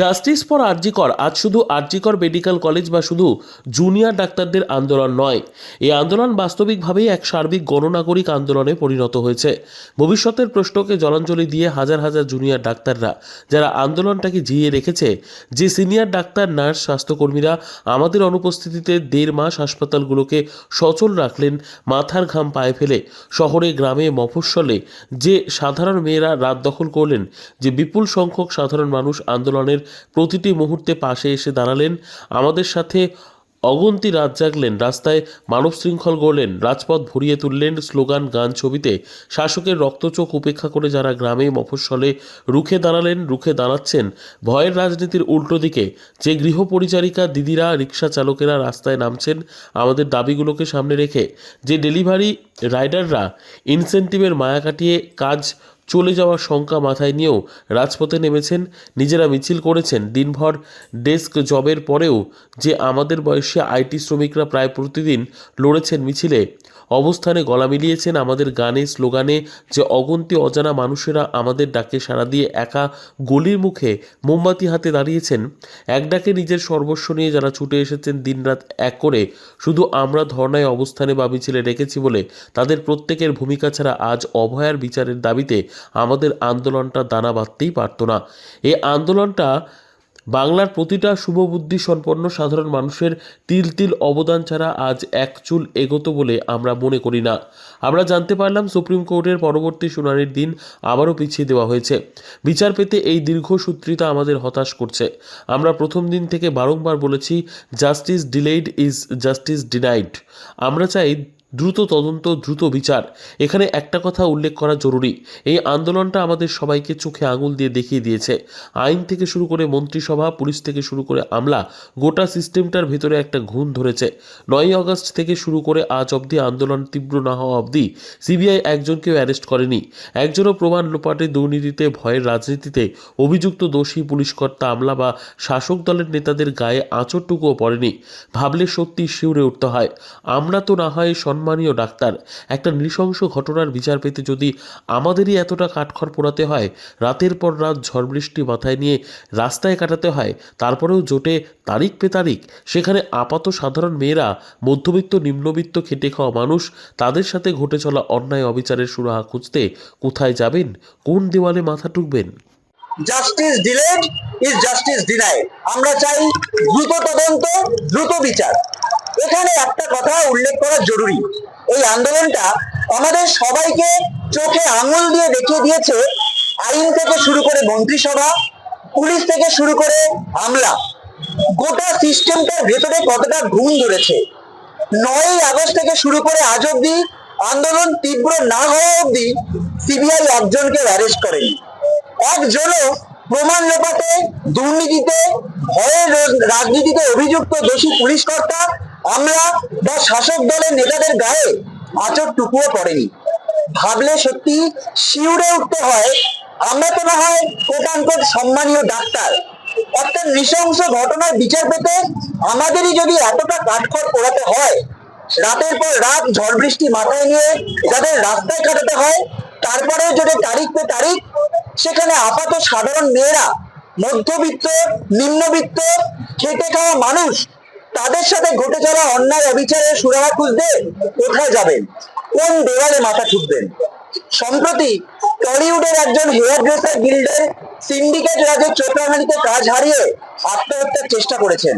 Justice for RG Kar, আজ শুধু RG Kar medical college বা শুধু জুনিয়র ডাক্তারদের আন্দোলন নয়, এই আন্দোলন বাস্তবিকভাবেই এক সার্বিক গণনাগরিক আন্দোলনে পরিণত হয়েছে। ভবিষ্যতের প্রশ্নকে জলাঞ্জলি দিয়ে হাজার হাজার জুনিয়র ডাক্তাররা, যারা আন্দোলনটাকে জিয়ে রেখেছে, যে সিনিয়র ডাক্তার, নার্স, স্বাস্থ্যকর্মীরা আমাদের অনুপস্থিতিতে দেড় মাস হাসপাতালগুলোকে সচল রাখলেন, মাথার ঘাম পায়ে ফেলে, শহরে, গ্রামে, মফস্বলে, যে সাধারণ মেয়েরা রাত দখল করলেন, যে বিপুল সংখ্যক সাধারণ মানুষ আন্দোলনের প্রতিটি মুহূর্তে পাশে এসে দাঁড়ালেন, আমাদের সাথে অগন্তি রাত জাগলেন, রাস্তায় মানব শৃঙ্খল গড়লেন, রাজপথ ভরিয়ে তুললেন স্লোগান গান ছবিতে। শাসকের রক্তচোখ উপেক্ষা করে যারা গ্রামে মফস্বলে রুখে দাঁড়ালেন, রুখে দাঁড়াচ্ছেন, ভয়ের রাজনীতির উল্টো দিকে। যে গৃহপরিচারিকা দিদিরা রিক্সা চালকেরা রাস্তায় নামছেন, আমাদের দাবিগুলোকে সামনে রেখে। যে ডেলিভারি রাইডাররা ইনসেন্টিভের মায়া কাটিয়ে কাজ চলে যাওয়ার শঙ্কা মাথায় নিয়েও রাজপথে নেমেছেন, নিজেরা মিছিল করেছেন, দিনভর ডেস্ক জবের পরেও যে আমাদের বয়সে আইটি শ্রমিকরা প্রায় প্রতিদিন লড়েছেন মিছিলে, অবস্থানে গলা মিলিয়েছেন আমাদের গানে স্লোগানে যে অগন্তি অজানা মানুষেরা আমাদের ডাকে সাড়া দিয়ে একা গলির মুখে মোমবাতি হাতে দাঁড়িয়েছেন। এক ডাকে নিজের সর্বস্ব নিয়ে যারা ছুটে এসেছেন দিনরাত এক করে, শুধু আমরা ধর্নায় অবস্থানে বা মিছিলে রেখেছি বলে তাদের প্রত্যেকের ভূমিকা ছাড়া আজ অভয়ার বিচারের দাবিতে আমাদের আন্দোলনটা দানা বাঁধতেই পারত না। এই আন্দোলনটা বাংলার প্রতিটা শুভবুদ্ধি সম্পন্ন সাধারণ মানুষের তিল তিল অবদান ছাড়া আজ এক চুল এগোতো বলে আমরা মনে করি না। আমরা জানতে পারলাম সুপ্রিম কোর্টের পরবর্তী শুনানির দিন আবারও পিছিয়ে দেওয়া হয়েছে। বিচার পেতে এই দীর্ঘসূত্রিতা আমাদের হতাশ করছে। আমরা প্রথম দিন থেকে বারংবার বলেছি, justice delayed is justice denied. আমরা চাই দ্রুত তদন্ত, দ্রুত বিচার। এখানে একটা কথা উল্লেখ করা জরুরি। এই আন্দোলনটা আমাদের সবাইকে চোখে আঙুল দিয়ে দেখিয়ে দিয়েছে। আইন থেকে শুরু করে মন্ত্রিসভা, পুলিশ থেকে শুরু করে আমলা, গোটা সিস্টেমটার ভেতরে একটা ঘুণ ধরেছে। নয়ই আগস্ট থেকে শুরু করে আজ অবধি আন্দোলন তীব্র না হওয়া অবধি সিবিআই একজনকেও অ্যারেস্ট করেনি। একজনও প্রমাণ লোপাটে দুর্নীতিতে, ভয়ের রাজনীতিতে অভিযুক্ত দোষী পুলিশকর্তা আমলা বা শাসক দলের নেতাদের গায়ে আঁচড়টুকুও পড়েনি। ভাবলে সত্যি শিউরে উঠতে হয়। আমরা তো না হয় সম্মানীয় ডাক্তার, একটা নৃশংস ঘটনার বিচার পেতে যদি আমাদেরই এতটা কাঠখড় পোড়াতে হয়, রাতের পর রাত ঝড় বৃষ্টি মাথায় নিয়ে রাস্তায় কাটাতে হয়, তারপরেও জোটে তারিখ পে তারিখ, সেখানে আপাত সাধারণ মেয়েরা, মধ্যবিত্ত, নিম্নবিত্ত, খেটে খাওয়া মানুষ, তাদের সাথে ঘটে চলা অন্যায় অবিচারের সুরাহা খুঁজতে কোথায় যাবেন? কোন দেওয়ালে মাথা টুকবেন justice delayed is justice denied আমরা চাই দ্রুত তদন্ত, দ্রুত বিচার। এখানে একটা কথা উল্লেখ করা জরুরি। এই আন্দোলনটা আমাদের সবাইকে চোখে আঙুল দিয়ে দেখিয়ে দিয়েছে আইন থেকে শুরু করে মন্ত্রিসভা, পুলিশ থেকে শুরু করে আমলা। গোটা সিস্টেমটার ভেতরে কতটা ঘুম ধরেছে। নয়ই আগস্ট থেকে শুরু করে আজ অব্দি আন্দোলন তীব্র না হওয়া অব্দি সিবিআই একজনকে অ্যারেস্ট করেনি। একজনও প্রমাণ লোপাতে দুর্নীতিতে, ভয়ের রাজনীতিতে অভিযুক্ত দোষী পুলিশ কর্তা আমলা বা শাসক দলের নেতাদের গায়ে আচর টুকুও পড়েনি। ভাবলে সত্যি শিউরে উঠতে হয়। আমরা তো না হয় কোটানকোট সম্মানীয় ডাক্তার। একটা নৃশংস ঘটনার বিচার পেতে আমাদেরই যদি এতটা কাঠখড় পোড়াতে হয়, রাতের পর রাত ঝড় বৃষ্টি মাথায় নিয়ে যাদের রাস্তায় কাটাতে হয়, তারপরেও যদি তারিখ পে তারিখ, সেখানে আপাত সাধারণ মেয়েরা, মধ্যবিত্ত, নিম্নবিত্ত, খেটে খাওয়া মানুষ তাদের সাথে ঘটে চলা অন্যায় অবিচারের সুরাহা খুঁজতে কোথায় যাবেন? কোন দেওয়ালে মাথা ঠুকবেন? সম্প্রতি টলিউডের একজন হেয়ার ড্রেসার গিল্ডের সিন্ডিকেট রাজের চোখরাঙানিতে কাজ হারিয়ে আত্মহত্যার চেষ্টা করেছেন।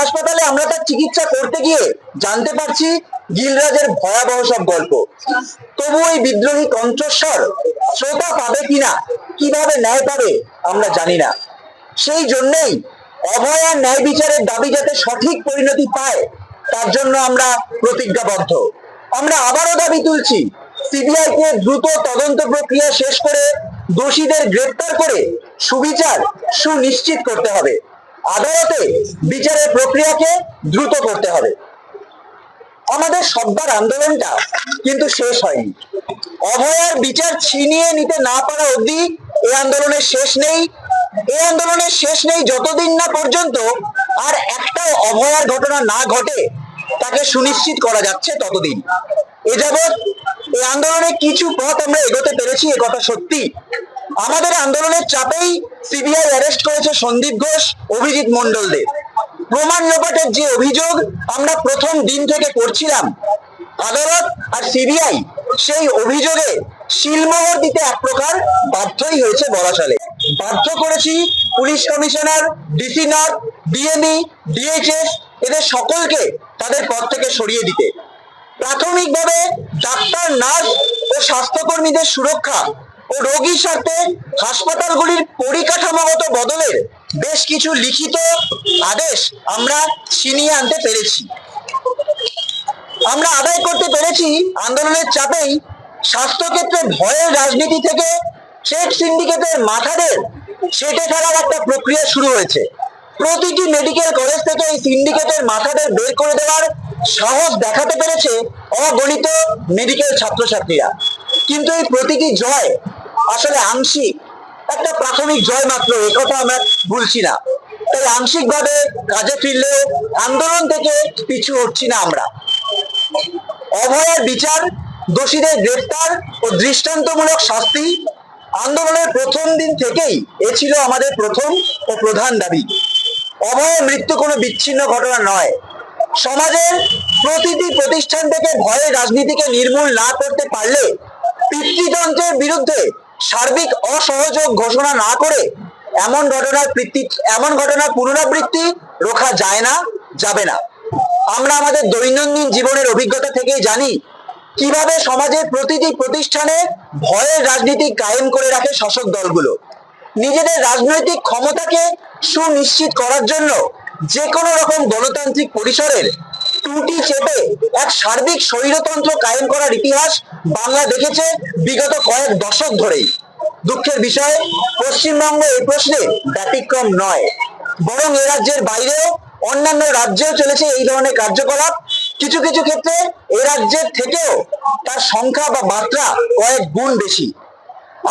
হাসপাতালে আমরা তার চিকিৎসা করতে গিয়ে জানতে পারছি গিলরাজের ভয়াবহ সব গল্প। তবু ওই বিদ্রোহী কণ্ঠস্বর শ্রোতা পাবে কিনা, কীভাবে ন্যায় পাবে আমরা জানি না। সেই জন্যই অভয়ার ন্যায় বিচারের দাবি যাতে সঠিক পরিণতি পায়, তার জন্য আমরা প্রতিজ্ঞাবদ্ধ। আমরা আবারও দাবি তুলছি সিবিআই কে দ্রুত তদন্ত প্রক্রিয়া শেষ করে দোষীদের গ্রেপ্তার করে সুবিচার সুনিশ্চিত করতে হবে। আদালতে বিচারের প্রক্রিয়াকে দ্রুত করতে হবে। আমাদের সব্বার আন্দোলনটা কিন্তু শেষ হয়নি। অভয়ার বিচার ছিনিয়ে নিতে না পারা অবধি এই আন্দোলনের শেষ নেই এই আন্দোলনের শেষ নেই যতদিন না পর্যন্ত আর একটাও অভয়ার ঘটনা না ঘটে, তাকে সুনিশ্চিত করা যাচ্ছে ততদিন। এ যাবৎ এই আন্দোলনে কিছু পথ আমরা এগোতে পেরেছি, এ কথা সত্যি। আমাদের আন্দোলনের চাপেই সিবিআই অ্যারেস্ট করেছে সন্দীপ ঘোষ, অভিজিৎ মন্ডলদের প্রমাণ লোপাটের যে অভিযোগ আমরা প্রথম দিন থেকে করছিলাম, আদালত আর সিবিআই সেই অভিযোগে শিলমোহর দিতে এক প্রকার বাধ্যই হয়েছে বলা চলে বাধ্য করেছি police commissioner, DC north DME, DHS, এদের সকলকে তাদের পদ থেকে সরিয়ে দিতে। প্রাথমিকভাবে ডাক্তার, নার্স ও স্বাস্থ্যকর্মীদের সুরক্ষা ও রোগীর স্বার্থে হাসপাতালগুলির পরিকাঠামোগত বদলের বেশ কিছু লিখিত আদেশ আমরা ছিনিয়ে আনতে পেরেছি। আমরা আদায় করতে পেরেছি আন্দোলনের চাপেই স্বাস্থ্যক্ষেত্রে ভয়ের রাজনীতি থেকে ট্রেড সিন্ডিকেটের মাথাদের সেটে ফেলার একটা প্রক্রিয়া শুরু হয়েছে। প্রতিটি মেডিকেল কলেজ থেকে এই সিন্ডিকেটের মাথাদের বের করে দেওয়ার সাহস দেখাতে পেরেছে অগণিত মেডিকেল ছাত্রছাত্রীরা। কিন্তু এই প্রতিটি জয় আসলে আংশিক, একটা প্রাথমিক জয় মাত্র একথা আমরা ভুলছি না। তাই আংশিকভাবে কাজে ফিরলেও আন্দোলন থেকে পিছু হচ্ছি না আমরা। অভয়ের বিচার, দোষীদের গ্রেফতার ও দৃষ্টান্তমূলক শাস্তি আন্দোলনের প্রথম দিন থেকেই এ ছিল আমাদের প্রথম ও প্রধান দাবি। অভয়ের মৃত্যু কোনো বিচ্ছিন্ন ঘটনা নয়। সমাজের প্রতিটি প্রতিষ্ঠান থেকে ভয়ে রাজনীতিকে নির্মূল না করতে পারলে পিতৃতন্ত্রের বিরুদ্ধে সার্বিক অসহযোগ ঘোষণা না করে এমন ঘটনার এমন ঘটনার পুনরাবৃত্তি রোখা যায় না, যাবে না। আমরা আমাদের দৈনন্দিন জীবনের অভিজ্ঞতা থেকেই জানি কীভাবে সমাজের প্রতিটি প্রতিষ্ঠানে ভয়ের রাজনীতি কায়েম করে রাখে শাসক দলগুলো? নিজেদের রাজনৈতিক ক্ষমতাকে সুনিশ্চিত করার জন্য যে কোনো রকম গণতান্ত্রিক পরিসরের ত্রুটি চেপে এক সার্বিক স্বৈরতন্ত্র কায়েম করার ইতিহাস বাংলা দেখেছে বিগত কয়েক দশক ধরেই। দুঃখের বিষয়, পশ্চিমবঙ্গ এই প্রশ্নে ব্যতিক্রম নয়। বরং এ রাজ্যের বাইরেও অন্যান্য রাজ্যেও চলেছে এই ধরনের কার্যকলাপ। কিছু কিছু ক্ষেত্রে এ রাজ্যের থেকেও তার সংখ্যা বা মাত্রা কয়েক গুণ বেশি।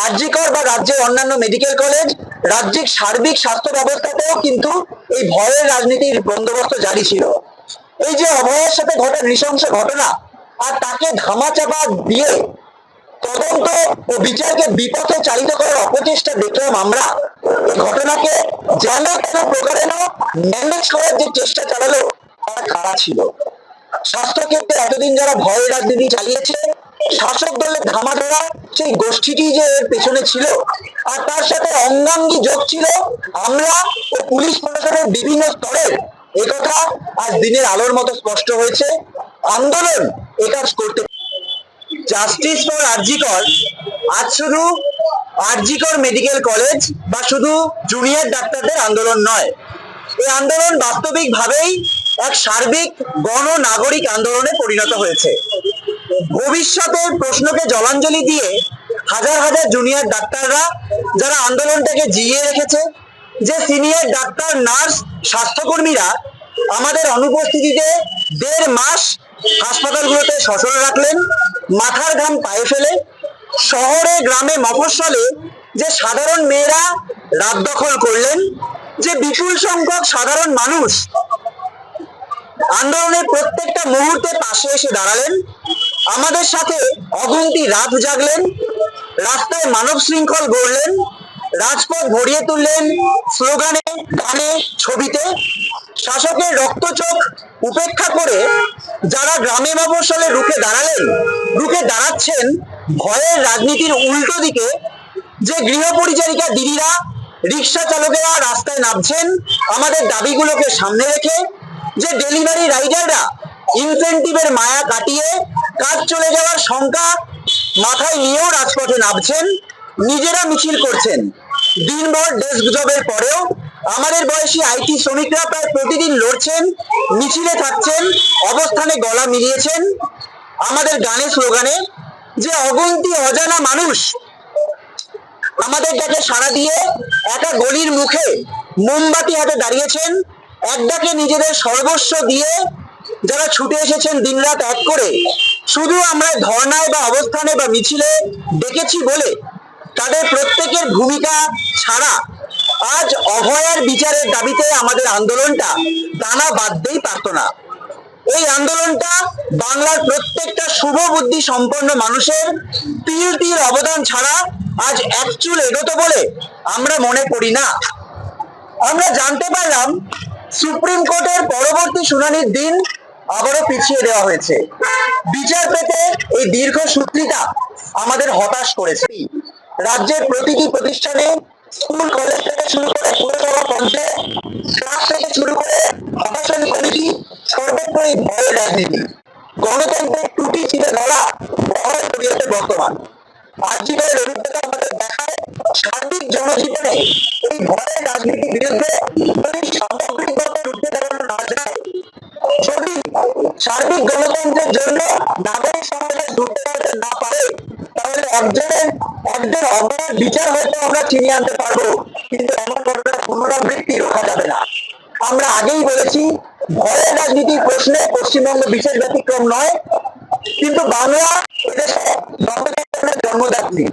আরজিকর বা রাজ্যের অন্যান্য মেডিকেল কলেজ রাজ্যিক সার্বিক স্বাস্থ্য ব্যবস্থাতেও কিন্তু এই ভয়ের রাজনীতির বন্দোবস্ত জারি ছিল। এই যে অভয়ের সাথে ঘটে নৃশংস ঘটনা আর তাকে ধামাচাপা দিয়ে তদন্ত ও বিচারকে বিপথে চালিত করার অপচেষ্টা দেখলাম আমরা এই ঘটনাকে যেন কোনো প্রকারেণ ম্যানেজ করার যে চেষ্টা চালালো, তারা খারাপ ছিল? স্বাস্থ্যক্ষেত্রে এতদিন যারা ভয়ের রাজনীতি চালিয়েছে, শাসক দলের ধামা সেই গোষ্ঠীটি যে এর পেছনে ছিল, আর তার সাথে অঙ্গাঙ্গী যোগ ছিল, আমরা ও পুলিশ প্রশাসনের বিভিন্ন স্তরের একথা আজ দিনের আলোর মতো স্পষ্ট হয়েছে। আন্দোলন এ কাজ করতে জাস্টিস ফর আরজিকর, আজ শুধু আরজিকর মেডিকেল কলেজ বা শুধু জুনিয়র ডাক্তারদের আন্দোলন নয়। এই আন্দোলন বাস্তবিকভাবেই এক সার্বিক গণ নাগরিক আন্দোলনে পরিণত হয়েছে। ভবিষ্যতের প্রশ্নকে জলাঞ্জলি দিয়ে হাজার হাজার জুনিয়র ডাক্তাররা যারা আন্দোলনটাকে জিইয়ে রেখেছে, যে সিনিয়র ডাক্তার নার্স স্বাস্থ্যকর্মীরা আমাদের অনুপস্থিতিতে দেড় মাস হাসপাতালগুলোতে সচল রাখলেন, মাথার ঘাম পায়ে ফেলে, শহরে, গ্রামে, মফস্বলে যে সাধারণ মেয়েরা রাত দখল করলেন, যে বিপুল সংখ্যক সাধারণ মানুষ আন্দোলনের প্রত্যেকটা মুহূর্তে পাশে এসে দাঁড়ালেন। আমাদের সাথে অগুন্তি রাত জাগলেন, রাস্তায় মানব শৃঙ্খল গড়লেন, রাজপথ ভরিয়ে তুললেন স্লোগানে গানে ছবিতে। শাসকের রক্তচোখ উপেক্ষা করে যারা গ্রামে মফস্বলে রুখে দাঁড়ালেন, রুখে দাঁড়াচ্ছেন, ভয়ের রাজনীতির উল্টো দিকে যে গৃহ পরিচারিকা দিদিরা, রিক্সা চালকেরা রাস্তায় নামছেন, আমাদের দাবিগুলোকে সামনে রেখে যে ডেলিভারি রাইডাররা ইনসেন্টিভের মায়া কাটিয়ে কাজ চলে যাওয়ার শঙ্কা মাথায় নিয়েও রাজপথে নামছেন, নিজেরা মিছিল করছেন। দিনভর ডেস্ক জবের পরেও আমাদের বয়সী আইটি শ্রমিকরা প্রায় প্রতিদিন লড়ছেন, মিছিলে থাকছেন, অবস্থানে গলা মিলিয়েছেন। আমাদের গানে স্লোগানে যে অগন্তি অজানা মানুষ আমাদের ডাকে সাড়া দিয়ে একা গলির মুখে মোমবাতি হাতে দাঁড়িয়েছেন এক ডাকে নিজেদের সর্বস্ব দিয়ে যারা ছুটে এসেছেন দিনরাত এক করে, শুধু আমরা ধর্নায় বা অবস্থানে বা মিছিলে ডেকেছি বলে তাদের প্রত্যেকের ভূমিকা ছাড়া আজ অভয়ার বিচারের দাবিতে আমাদের আন্দোলনটা দানা বাঁধতেই পারত না। এই আন্দোলনটা বাংলার প্রত্যেকটা শুভ বুদ্ধি সম্পন্ন মানুষের তিল তিল অবদান ছাড়া আজ এক চুল এগোতো বলে আমরা মনে করি না। আমরা জানতে পারলাম সুপ্রিম কোর্টের পরবর্তী শুনানির দিন আবারও পিছিয়ে দেওয়া হয়েছে। বিচার পেতে এই দীর্ঘ সূত্রিতা আমাদের হতাশ করেছে। রাজ্যের প্রতিটি প্রতিষ্ঠানে স্কুল, কলেজ থেকে শুরু করে পুরসভা পঞ্চায়েত ক্লাস থেকে শুরু করে প্রশাসন কমিটি সর্বত্রই ভয়ের রাজনীতি। গণতন্ত্রের ত্রুটি ছিঁড়ে ধরা শরীয়তে বর্তমান। আজীবনের দেখায় সার্বিক জনজীবনে রাজনীতির বিরুদ্ধে যদি সামগ্রিকভাবে রুখে দাঁড়ানো না পারে, তাহলে একজনের, একজন অপরাধ বিচার হয়তো আমরা চিনিয়ে আনতে পারব, কিন্তু এমন ঘটনার পুনরাবৃত্তি রোখা যাবে না। আমরা আগেই বলেছি ভয়ের রাজনীতির প্রশ্নে পশ্চিমবঙ্গ বিশেষ ব্যতিক্রম নয় কিন্তু বাংলা জন্ম জন্মদাত্রী